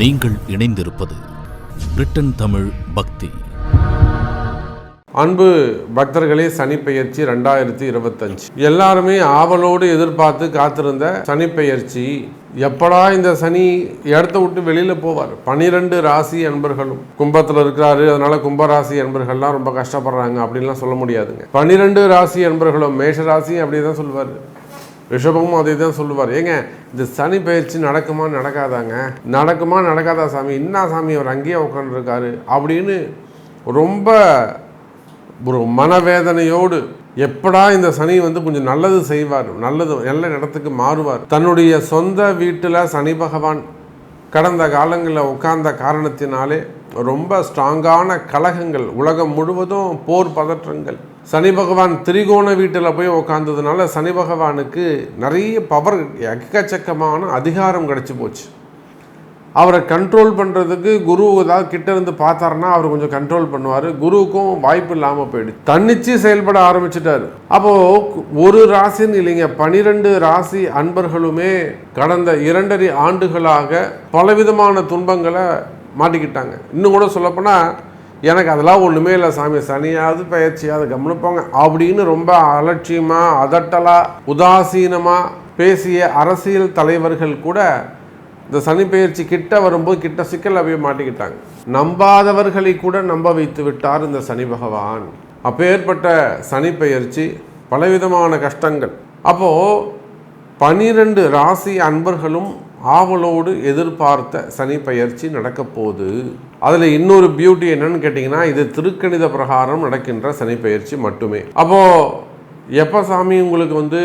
நீங்கள் இணைந்திருப்பது பிரிட்டன் தமிழ் பக்தி. அன்பு பக்தர்களே சனிப்பெயர்ச்சி ரெண்டாயிரத்தி இருபத்தஞ்சு. எல்லாருமே ஆவலோடு எதிர்பார்த்து காத்திருந்த சனிப்பெயர்ச்சி. எப்படா இந்த சனி இடத்த விட்டு வெளியில் போவார்? பனிரெண்டு ராசி அன்பர்களும். கும்பத்தில் இருக்கிறாரு அதனால கும்பராசி அன்பர்கள்லாம் ரொம்ப கஷ்டப்படுறாங்க அப்படின்லாம் சொல்ல முடியாதுங்க. பனிரெண்டு ராசி அன்பர்களும் மேஷ ராசி அப்படி தான் சொல்லுவார் ரிஷபமும் அதே தான் சொல்லுவார். ஏங்க இந்த சனி பயிற்சி நடக்குமா நடக்காதாங்க? நடக்குமா நடக்காதா சாமி? என்ன சாமி அவர் அங்கேயே உட்காந்துருக்காரு அப்படின்னு ரொம்ப ஒரு மனவேதனையோடு எப்படா இந்த சனி வந்து கொஞ்சம் நல்லது செய்வார் நல்லது நல்ல இடத்துக்கு மாறுவார். தன்னுடைய சொந்த வீட்டில் சனி பகவான் கடந்த காலங்களில் உட்கார்ந்த காரணத்தினாலே ரொம்ப ஸ்ட்ராங்கான கலகங்கள் உலகம் முழுவதும் போர் பதற்றங்கள். சனி பகவான் திரிகோண வீட்டில் போய் உட்காந்ததுனால சனி பகவானுக்கு நிறைய பவர் எக்கச்சக்கமான அதிகாரம் கிடச்சி போச்சு. அவரை கண்ட்ரோல் பண்ணுறதுக்கு குரு ஏதாவது கிட்ட இருந்து பார்த்தாருன்னா அவர் கொஞ்சம் கண்ட்ரோல் பண்ணுவார். குருவுக்கும் வாய்ப்பு இல்லாமல் போயிடுச்சு. தன்னிச்சு செயல்பட ஆரம்பிச்சிட்டார். அப்போது ஒரு ராசின்னு இல்லைங்க பனிரெண்டு ராசி அன்பர்களுமே கடந்த இரண்டரை ஆண்டுகளாக பலவிதமான துன்பங்களை மாட்டிக்கிட்டாங்க. இன்னும் கூட சொல்லப்போனால் எனக்கு அதெல்லாம் ஒன்றுமே இல்லை சாமி. சனியாவது பயிற்சியாவது கவனிப்போங்க அப்படின்னு ரொம்ப அலட்சியமாக அதட்டலாக உதாசீனமாக பேசிய அரசியல் தலைவர்கள் கூட இந்த சனி பயிற்சி கிட்ட வரும்போது கிட்ட சிக்கல் அப்படியே மாட்டிக்கிட்டாங்க. நம்பாதவர்களை கூட நம்ப வைத்து விட்டார் இந்த சனி பகவான். அப்பேற்பட்ட சனி பயிற்சி பலவிதமான கஷ்டங்கள். அப்போது பனிரெண்டு ராசி அன்பர்களும் ஆவலோடு எதிர்பார்த்த சனி பயிற்சி நடக்கப்போகுது. அதில் இன்னொரு பியூட்டி என்னன்னு கேட்டிங்கன்னா இது திருக்கணித பிரகாரம் நடக்கின்ற சனி மட்டுமே. அப்போது எப்போ சாமி உங்களுக்கு வந்து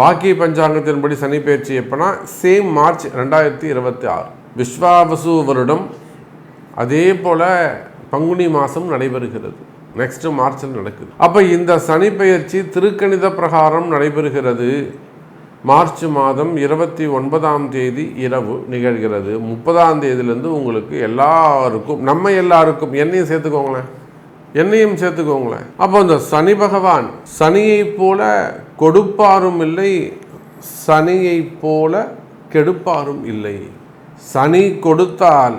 வாக்கிய பஞ்சாங்கத்தின்படி சனி பயிற்சி எப்போனா சேம் மார்ச் ரெண்டாயிரத்தி இருபத்தி ஆறு. விஸ்வாவசு வருடம் அதே போல் பங்குனி மாதம் நடைபெறுகிறது. நெக்ஸ்ட் மார்ச்சில் நடக்குது. அப்போ இந்த சனி திருக்கணித பிரகாரம் நடைபெறுகிறது. மார்ச் மாதம் இருபத்தி ஒன்பதாம் தேதி இரவு நிகழ்கிறது. முப்பதாம் தேதியிலேருந்து உங்களுக்கு எல்லாருக்கும் நம்ம எல்லாருக்கும் என்னையும் சேர்த்துக்கோங்களேன். என்னையும் சேர்த்துக்கோங்களேன். அப்போ இந்த சனி பகவான் சனியைப் போல கொடுப்பாரும் இல்லை சனியைப் போல கெடுப்பாரும் இல்லை. சனி கொடுத்தால்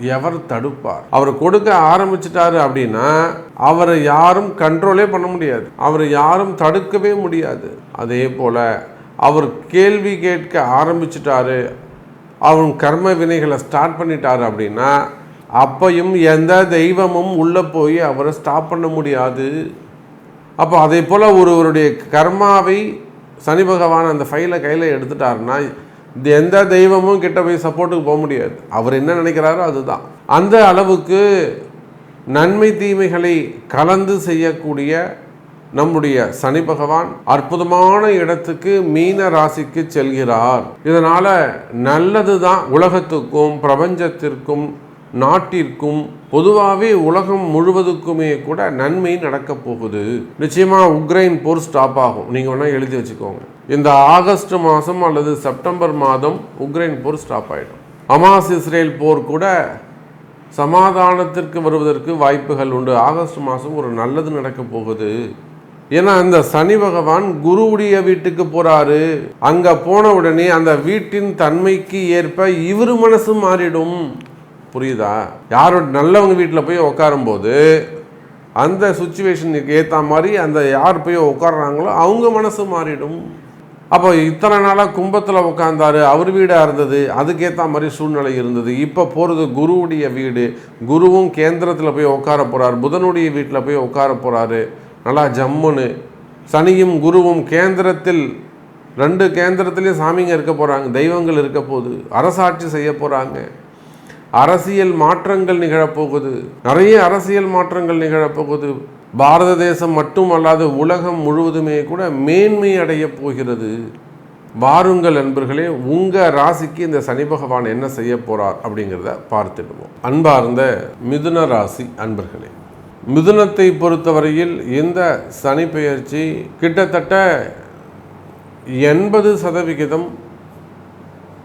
எவர் தடுப்பார்? அவர் கொடுக்க ஆரம்பிச்சிட்டாரு அப்படின்னா அவரை யாரும் கண்ட்ரோலே பண்ண முடியாது. அவரை யாரும் தடுக்கவே முடியாது. அதே போல அவர் கேள்வி கேட்க ஆரம்பிச்சிட்டாரு. அவன் கர்ம வினைகளை ஸ்டார்ட் பண்ணிட்டாரு அப்படின்னா அப்பையும் எந்த தெய்வமும் உள்ளே போய் அவரை ஸ்டாப் பண்ண முடியாது. அப்போ அதே போல் ஒருவருடைய கர்மாவை சனி பகவான் அந்த ஃபைலை கையில் எடுத்துட்டாருன்னா எந்த தெய்வமும் கிட்ட போய் சப்போர்ட்டுக்கு போக முடியாது. அவர் என்ன நினைக்கிறாரோ அதுதான். அந்த அளவுக்கு நன்மை தீமைகளை கலந்து செய்யக்கூடிய நம்முடைய சனி பகவான் அற்புதமான இடத்துக்கு மீன ராசிக்கு செல்கிறார். இதனால நல்லது தான் உலகத்துக்கும் பிரபஞ்சத்திற்கும் நாட்டிற்கும் பொதுவாகவே உலகம் முழுவதுக்குமே கூட நன்மை நடக்க போகுது. நிச்சயமா உக்ரைன் போர் ஸ்டாப் ஆகும். நீங்க வேணா எழுதி வச்சுக்கோங்க. இந்த ஆகஸ்ட் மாதம் அல்லது செப்டம்பர் மாதம் உக்ரைன் போர் ஸ்டாப் ஆயிடும். அமாஸ் இஸ்ரேல் போர் கூட சமாதானத்திற்கு வருவதற்கு வாய்ப்புகள் உண்டு. ஆகஸ்ட் மாதம் ஒரு நல்லது நடக்க போகுது. ஏன்னா அந்த சனி பகவான் குருவுடைய வீட்டுக்கு போறாரு. அங்க போன உடனே அந்த வீட்டின் தன்மைக்கு ஏற்ப இவர் மனசு மாறிடும். புரியுதா? யாரோட நல்லவங்க வீட்டில் போய் உட்காரும்போது அந்த சுச்சுவேஷனுக்கு ஏற்ற மாதிரி அந்த யார் போய் உட்காடுறாங்களோ அவங்க மனசு மாறிடும். அப்போ இத்தனை நாளாக கும்பத்தில் உட்காந்தாரு அவர் வீடாக இருந்தது அதுக்கேற்ற மாதிரி சூழ்நிலை இருந்தது. இப்போ போகிறது குருவுடைய வீடு. குருவும் கேந்திரத்தில் போய் உட்கார போகிறார் புதனுடைய வீட்டில் போய் உட்கார போகிறாரு நல்லா ஜம்முன்னு. சனியும் குருவும் கேந்திரத்தில் ரெண்டு கேந்திரத்துலேயும் சாமிங்க இருக்க போகிறாங்க தெய்வங்கள் இருக்க போகுது அரசாட்சி செய்ய போகிறாங்க அரசியல் மாற்றங்கள் நிகழப்போகுது நிறைய அரசியல் மாற்றங்கள் நிகழப்போகுது பாரத தேசம் மட்டுமல்லாது உலகம் முழுவதுமே கூட மேன்மை அடைய போகிறது. வாருங்கள் நண்பர்களே உங்கள் ராசிக்கு இந்த சனி பகவான் என்ன செய்ய போகிறார் அப்படிங்கிறத பார்த்துடுவோம். அன்பார்ந்த மிதுன ராசி அன்பர்களே மிதுனத்தை பொறுத்தவரையில் இந்த சனி பெயர்ச்சி கிட்டத்தட்ட எண்பது சதவிகிதம்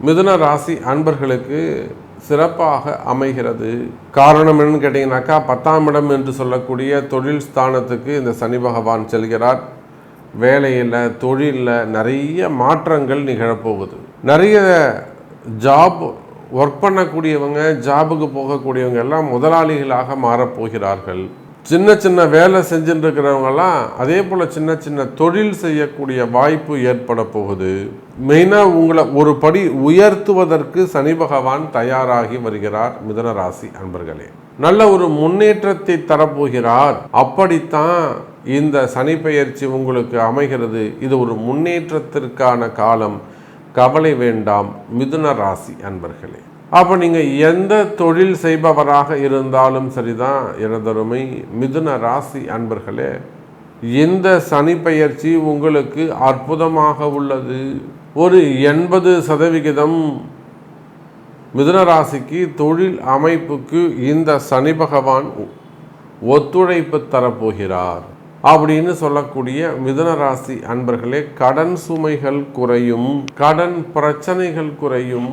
மிதுன ராசி அன்பர்களுக்கு சிறப்பாக அமைகிறது. காரணம் என்னன்னு கேட்டிங்கனாக்கா பத்தாம் இடம் என்று சொல்லக்கூடிய தொழில் ஸ்தானத்துக்கு இந்த சனி பகவான் செல்கிறார். வேலையில் தொழிலில் நிறைய மாற்றங்கள் நிகழப்போகுது. நிறைய ஜாப் ஒர்க் பண்ணக்கூடியவங்க ஜாபுக்கு போகக்கூடியவங்க எல்லாம் முதலாளிகளாக மாறப்போகிறார்கள். சின்ன சின்ன வேலை செஞ்சுட்டு இருக்கிறவங்கலாம் அதே போல் சின்ன சின்ன தொழில் செய்யக்கூடிய வாய்ப்பு ஏற்பட போகுது. மெயினாக உங்களை ஒரு படி உயர்த்துவதற்கு சனி பகவான் தயாராகி வருகிறார் மிதன ராசி அன்பர்களே. நல்ல ஒரு முன்னேற்றத்தை தரப்போகிறார். அப்படித்தான் இந்த சனி பெயர்ச்சி உங்களுக்கு அமைகிறது. இது ஒரு முன்னேற்றத்திற்கான காலம். கவலை வேண்டாம் மிதுன ராசி அன்பர்களே. அப்போ நீங்கள் எந்த தொழில் செய்பவராக இருந்தாலும் சரிதான் எனதருமை. மிதுன ராசி அன்பர்களே இந்த சனி பயிற்சி உங்களுக்கு அற்புதமாக உள்ளது. ஒரு எண்பது சதவிகிதம் மிதுன ராசிக்கு தொழில் அமைப்புக்கு இந்த சனி பகவான் ஒத்துழைப்பு தரப்போகிறார் அப்படின்னு சொல்லக்கூடிய மிதுன ராசி அன்பர்களே கடன் சுமைகள் குறையும் கடன் பிரச்சனைகள் குறையும்.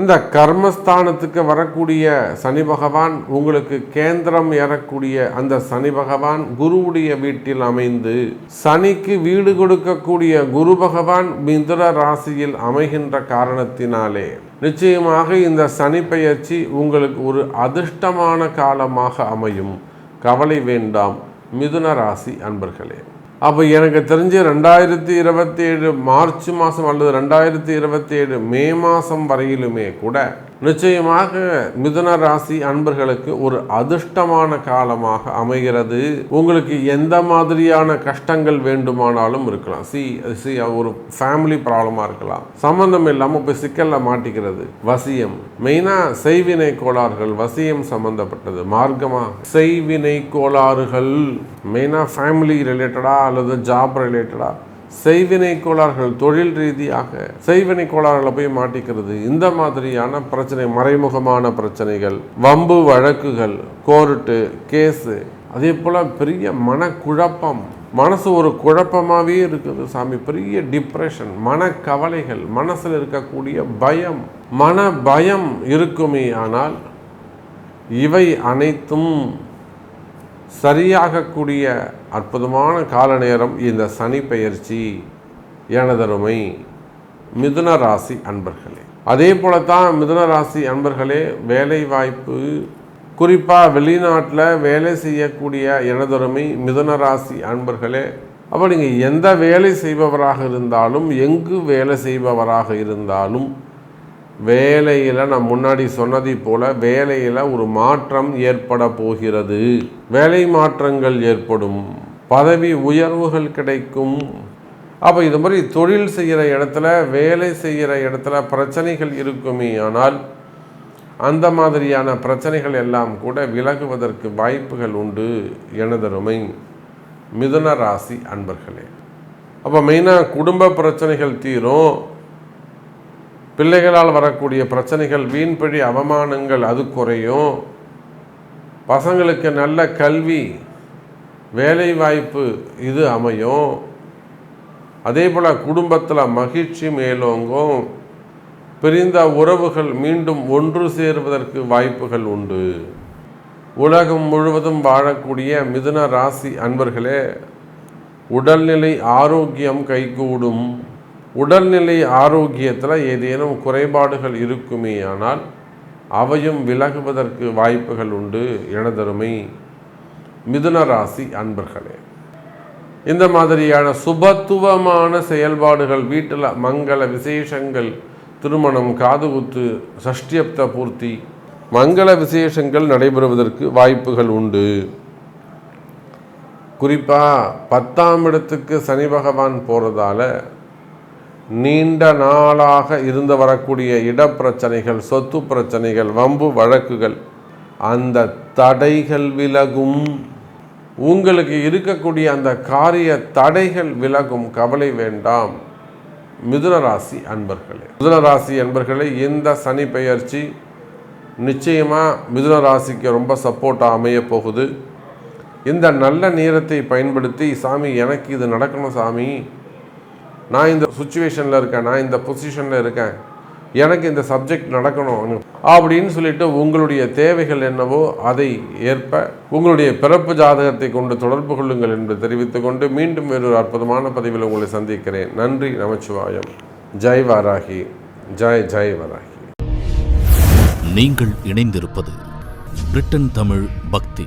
இந்த கர்மஸ்தானத்துக்கு வரக்கூடிய சனி பகவான் உங்களுக்கு கேந்திரம் ஏறக்கூடிய அந்த சனி பகவான் குருவுடைய வீட்டில் அமைந்து சனிக்கு வீடு கொடுக்கக்கூடிய குரு பகவான் மிதுன ராசியில் அமைகின்ற காரணத்தினாலே நிச்சயமாக இந்த சனி பெயர்ச்சி உங்களுக்கு ஒரு அதிர்ஷ்டமான காலமாக அமையும். கவலை வேண்டாம். மிதுன ராசி அன்பர்களே. அப்போ எனக்கு தெரிஞ்சு ரெண்டாயிரத்தி இருபத்தி ஏழு மார்ச் மாதம் அல்லது ரெண்டாயிரத்தி இருபத்தி ஏழு மே மாதம் வரையிலுமே கூட நிச்சயமாக மிதுன ராசி அன்பர்களுக்கு ஒரு அதிர்ஷ்டமான காலமாக அமைகிறது. உங்களுக்கு எந்த மாதிரியான கஷ்டங்கள் வேண்டுமானாலும் இருக்கலாம். சி சி ஒரு ஃபேமிலி ப்ராப்ளமாக இருக்கலாம். சம்மந்தம் இல்லாமல் போய் சிக்கலில் மாட்டிக்கிறது. வசியம். மெயினாக செய்வினை கோளாறுகள் வசியம் சம்பந்தப்பட்டது. மார்க்கமாக செய்வினை கோளாறுகள். மெயினாக ஃபேமிலி ரிலேட்டடாக அல்லது ஜாப் ரிலேட்டடாக செய்வினை கோளாறுகள் தொழில் ரீதியாக செய்வினை கோளாறுகளை போய் மாட்டிக்கிறது. இந்த மாதிரியான பிரச்சனை மறைமுகமான பிரச்சனைகள் வம்பு வழக்குகள் கோர்ட்டு கேஸு அதே போல் பெரிய மனக்குழப்பம். மனசு ஒரு குழப்பமாகவே இருக்குது சாமி. பெரிய டிப்ரெஷன் மனக்கவலைகள் மனசில் இருக்கக்கூடிய பயம் மன பயம் இருக்குமே ஆனால் இவை அனைத்தும் சரியாகக்கூடிய அற்புதமான கால நேரம் இந்த சனி பெயர்ச்சி எனதருமை மிதுன ராசி அன்பர்களே. அதே போலத்தான் மிதுன ராசி அன்பர்களே வேலை வாய்ப்பு குறிப்பாக வெளிநாட்டில் வேலை செய்யக்கூடிய எனதருமை மிதுன ராசி அன்பர்களே அப்போ நீங்கள் எந்த வேலை செய்பவராக இருந்தாலும் எங்கு வேலை செய்பவராக இருந்தாலும் வேலையில் நான் முன்னாடி சொன்னதை போல் வேலையில் ஒரு மாற்றம் ஏற்பட போகிறது. வேலை மாற்றங்கள் ஏற்படும். பதவி உயர்வுகள் கிடைக்கும். அப்போ இது மாதிரி தொழில் செய்கிற இடத்துல வேலை செய்கிற இடத்துல பிரச்சனைகள் இருக்குமே ஆனால் அந்த மாதிரியான பிரச்சனைகள் எல்லாம் கூட விலகுவதற்கு வாய்ப்புகள் உண்டு எனதருமை மிதுன ராசி அன்பர்களே. அப்போ மெயினாக குடும்ப பிரச்சனைகள் தீரும். பிள்ளைகளால் வரக்கூடிய பிரச்சனைகள் வீண்பழி அவமானங்கள் அது குறையும். பசங்களுக்கு நல்ல கல்வி வேலை வாய்ப்பு இது அமையும். அதே போல் குடும்பத்தில் மகிழ்ச்சி மேலோங்கும். பிரிந்த உறவுகள் மீண்டும் ஒன்று சேருவதற்கு வாய்ப்புகள் உண்டு. உலகம் முழுவதும் வாழக்கூடிய மிதுன ராசி அன்பர்களே உடல்நிலை ஆரோக்கியம் கைகூடும். உடல்நிலை ஆரோக்கியத்தில் ஏதேனும் குறைபாடுகள் இருக்குமே ஆனால் அவையும் விலகுவதற்கு வாய்ப்புகள் உண்டு. எனதருமை. மிதுன ராசி அன்பர்களே இந்த மாதிரியான சுபத்துவமான செயல்பாடுகள் வீட்டில் மங்கள விசேஷங்கள் திருமணம் காதுகுத்து சஷ்டியப்த பூர்த்தி மங்கள விசேஷங்கள் நடைபெறுவதற்கு வாய்ப்புகள் உண்டு. குறிப்பாக பத்தாம் இடத்துக்கு சனி பகவான் போகிறதால நீண்ட நாளாக இருந்து வரக்கூடிய இடப்பிரச்சனைகள் சொத்து பிரச்சனைகள் வம்பு வழக்குகள் அந்த தடைகள் விலகும். உங்களுக்கு இருக்கக்கூடிய அந்த காரிய தடைகள் விலகும் கவலை வேண்டாம். மிதுன ராசி அன்பர்களே. மிதுன ராசி அன்பர்களே இந்த சனி பெயர்ச்சி நிச்சயமாக மிதுன ராசிக்கு ரொம்ப சப்போர்ட்டாக அமைய போகுது. இந்த நல்ல நேரத்தை பயன்படுத்தி சாமி எனக்கு இது நடக்கணும் சாமி. நான் இந்த சுச்சுவேஷனில் இருக்கேன். நான் இந்த பொசிஷனில் இருக்கேன். எனக்கு இந்த சப்ஜெக்ட் நடக்கணும் அப்படின்னு சொல்லிட்டு உங்களுடைய தேவைகள் என்னவோ அதை ஏற்ப உங்களுடைய பிறப்பு ஜாதகத்தை கொண்டு தொடர்பு கொள்ளுங்கள் என்று தெரிவித்துக் கொண்டு மீண்டும் வேறொரு அற்புதமான பதிவில் உங்களை சந்திக்கிறேன். நன்றி நமச்சிவாயம். ஜெய் வாராகி. ஜெய் ஜெய் வராகி. நீங்கள் இணைந்திருப்பது பிரிட்டன் தமிழ் பக்தி.